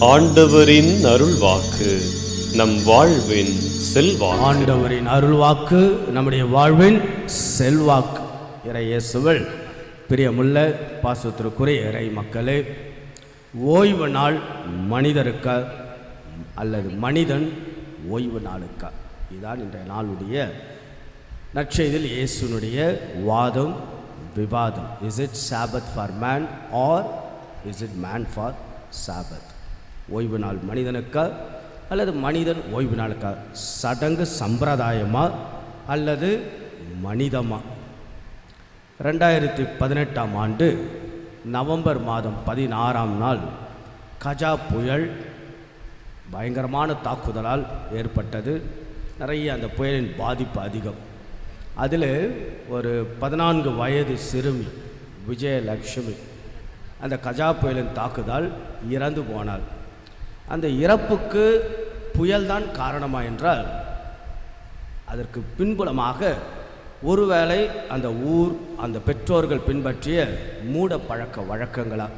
ஆண்டவரின் அருள்வாக்கு நம் வாழ்வின் செல்வா ஆண்டவரின் அருள்வாக்கு நம்முடைய வாழ்வின் செல்வாக்கு. இறை பிரியமுள்ள பாசத்திற்குரிய இறை மக்களே ஓய்வு நாள் மனிதருக்கா அல்லது மனிதன் ஓய்வு நாளுக்கா? இதுதான் இன்றைய நாளுடைய நற்செய்தில் இயேசுனுடைய வாதம் விவாதம். Is it sabbath for man or is it man for sabbath ஓய்வு நாள் மனிதனுக்கா அல்லது மனிதன் ஓய்வு நாளுக்கா சடங்கு சம்பிரதாயமா அல்லது மனிதமா? ரெண்டாயிரத்தி பதினெட்டாம் ஆண்டு நவம்பர் மாதம் பதினாறாம் நாள் கஜா புயல் பயங்கரமான தாக்குதலால் ஏற்பட்டது. நிறைய அந்த புயலின் பாதிப்பு அதிகம். அதில் ஒரு பதினான்கு வயது சிறுமி விஜயலட்சுமி அந்த கஜா புயலின் தாக்குதல் இறந்து போனாள். அந்த இறப்புக்கு புயல்தான் காரணமா என்றால் அதற்கு பின்புலமாக ஒருவேளை அந்த ஊர் அந்த பெற்றோர்கள் பின்பற்றிய மூட பழக்க வழக்கங்களா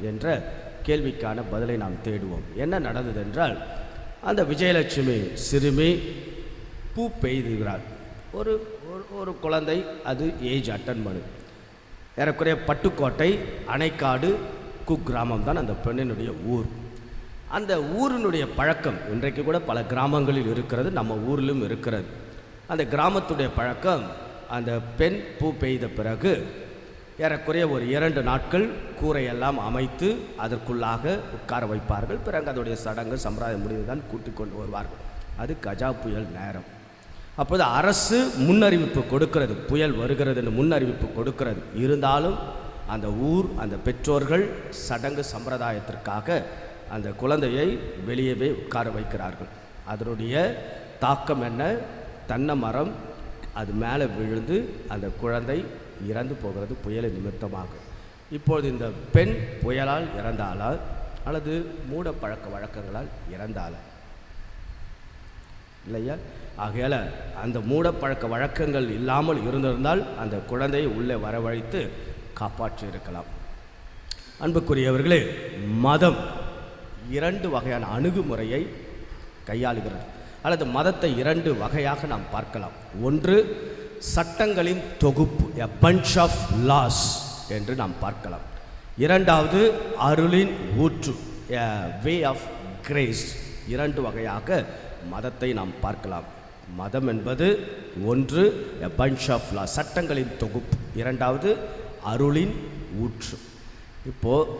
என்ற கேள்விக்கான பதிலை நாம் தேடுவோம். என்ன நடந்தது என்றால் அந்த விஜயலட்சுமி சிறுமி பூ பெய்துகிறார் ஒரு ஒரு- ஒரு குழந்தை அது ஏஜ் அட்டன் பண்ணு ஏறக்குறைய பட்டுக்கோட்டை அணைக்காடு குக்கிராமம் தான் அந்த பெண்ணினுடைய ஊர். அந்த ஊரினுடைய பழக்கம் இன்றைக்கு கூட பல கிராமங்களில் இருக்கிறது நம்ம ஊரிலும் இருக்கிறது. அந்த கிராமத்துடைய பழக்கம் அந்த பெண் பூ பெய்த பிறகு ஏறக்குறைய ஒரு இரண்டு நாட்கள் கூரையெல்லாம் அமைத்து அதற்குள்ளாக உட்கார வைப்பார்கள். பிறகு அதோடைய சடங்கு சம்பிரதாயம் முடிவுதான் கூட்டிக் கொண்டு வருவார்கள். அது கஜா புயல் நேரம். அப்போது அரசு முன்னறிவிப்பு கொடுக்கிறது. புயல் வருகிறதுன்னு முன்னறிவிப்பு கொடுக்கிறது. இருந்தாலும் அந்த ஊர் அந்த பெற்றோர்கள் சடங்கு சம்பிரதாயத்திற்காக அந்த குழந்தையை வெளியவே உட்கார வைக்கிறார்கள். அதனுடைய தாக்கம் என்ன? தென்னை மரம் அது மேலே விழுந்து அந்த குழந்தை இறந்து போகிறது புயலை நிமித்தமாக. இப்பொழுது இந்த பெண் புயலால் இறந்தாலால் அல்லது மூட பழக்க வழக்கங்களால் இறந்தாளா? இல்லையா? ஆகையால் அந்த மூடப்பழக்க வழக்கங்கள் இல்லாமல் இருந்திருந்தால் அந்த குழந்தையை உள்ளே வரவழைத்து காப்பாற்றி இருக்கலாம் அன்புக்குரியவர்களே மதம் இரண்டு வகையான அணுகுமுறையை கையாளுகிறது. அல்லது மதத்தை இரண்டு வகையாக நாம் பார்க்கலாம். ஒன்று சட்டங்களின் தொகுப்பு எ பஞ்ச் ஆஃப் லாஸ் என்று நாம் பார்க்கலாம். இரண்டாவது அருளின் ஊற்று எ வே ஆஃப் கிரேஸ் இரண்டு வகையாக மதத்தை நாம் பார்க்கலாம். மதம் என்பது ஒன்று எ பஞ்ச் ஆஃப் லா சட்டங்களின் தொகுப்பு. இரண்டாவது அருளின் ஊற்று. இப்போது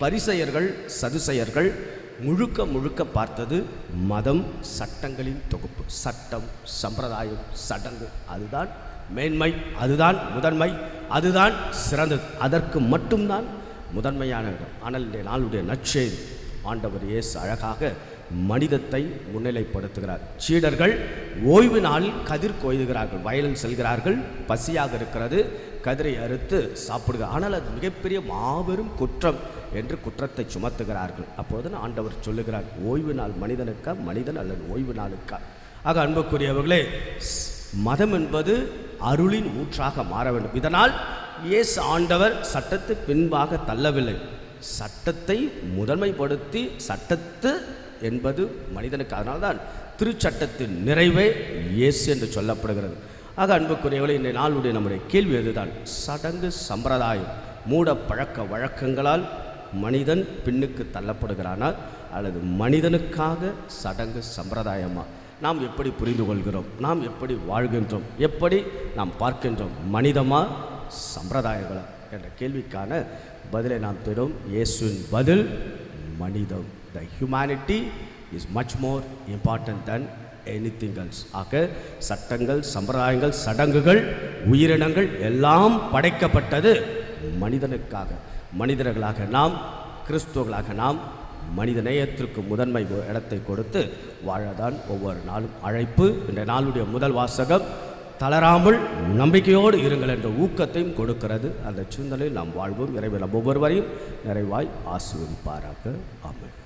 பரிசெயர்கள் சதுசெயர்கள் முழுக்க முழுக்க பார்த்தது மதம் சட்டங்களின் தொகுப்பு. சட்டம் சம்பிரதாயம் சடங்கு. அதுதான் மேன்மை அதுதான் முதன்மை அதுதான் சிறந்தது. அதற்கு மட்டும்தான் முதன்மையான இடம். ஆனால் இன்றைய நாளுடைய நற்செய்தி ஆண்டவர் இயேசு அழகாக மனிதத்தை முன்னிலைப்படுத்துகிறார். சீடர்கள் ஓய்வு நாளில் கதிர் கொய்துகிறார்கள். வயலில் செல்கிறார்கள். பசியாக இருக்கிறது. கதிரை அறுத்து சாப்பிடுக. ஆனால் அது மிகப்பெரிய மாபெரும் குற்றம் என்று குற்றத்தை சுமத்துகிறார்கள். அப்போது ஆண்டவர் சொல்லுகிறார் ஓய்வு நாள் மனிதனுக்கா? மனிதன் அல்லது ஓய்வு நாளுக்கா ஆக அன்புக்குரியவர்களே மதம் என்பது அருளின் ஊற்றாக மாற வேண்டும். இதனால் இயேசு ஆண்டவர் சட்டத்து பின்பாக தள்ளவில்லை. சட்டத்தை முதன்மைப்படுத்தி சட்டத்து என்பது மனிதனுக்கு அதனால்தான் திருச்சட்டத்தின் நிறைவே இயேசு என்று சொல்லப்படுகிறது. ஆக அன்புக்குரியவர்களே இந்த நாளுடைய நம்முடைய கேள்வி அதுதான் சடங்கு சம்பிரதாயம். மூட பழக்க வழக்கங்களால் மனிதன் பின்னுக்கு தள்ளப்படுகிறானா? அல்லது மனிதனுக்காக சடங்கு சம்பிரதாயமா? நாம் எப்படி புரிந்து கொள்கிறோம்? நாம் எப்படி வாழ்கின்றோம்? எப்படி நாம் பார்க்கின்றோம்? மனிதமா? சம்பிரதாயங்களா? என்ற கேள்விக்கான பதிலை நாம் தேடும் இயேசுவின் பதில் மனிதம். The humanity is much more important than any things ஆக சட்டங்கள் சம்பிரதாயங்கள் சடங்குகள் உயிரினங்கள் எல்லாம் படைக்கப்பட்டது மனிதனுக்காக. மனிதர்களாக நாம் கிறிஸ்துவர்களாக நாம் மனித நேயத்திற்கு முதன்மை இடத்தை கொடுத்து வாழதான் ஒவ்வொரு நாளும் அழைப்பு. இந்த நாளுடைய முதல் வாசகம் தளராமல் நம்பிக்கையோடு இருங்கள் என்ற ஊக்கத்தையும் கொடுக்கிறது. அந்த சிந்தனையில் நாம் வாழ்வோம். இறைவன் ஒவ்வொருவரையும் நிறைவாய் ஆசீர்வதிப்பாராக. ஆமென்.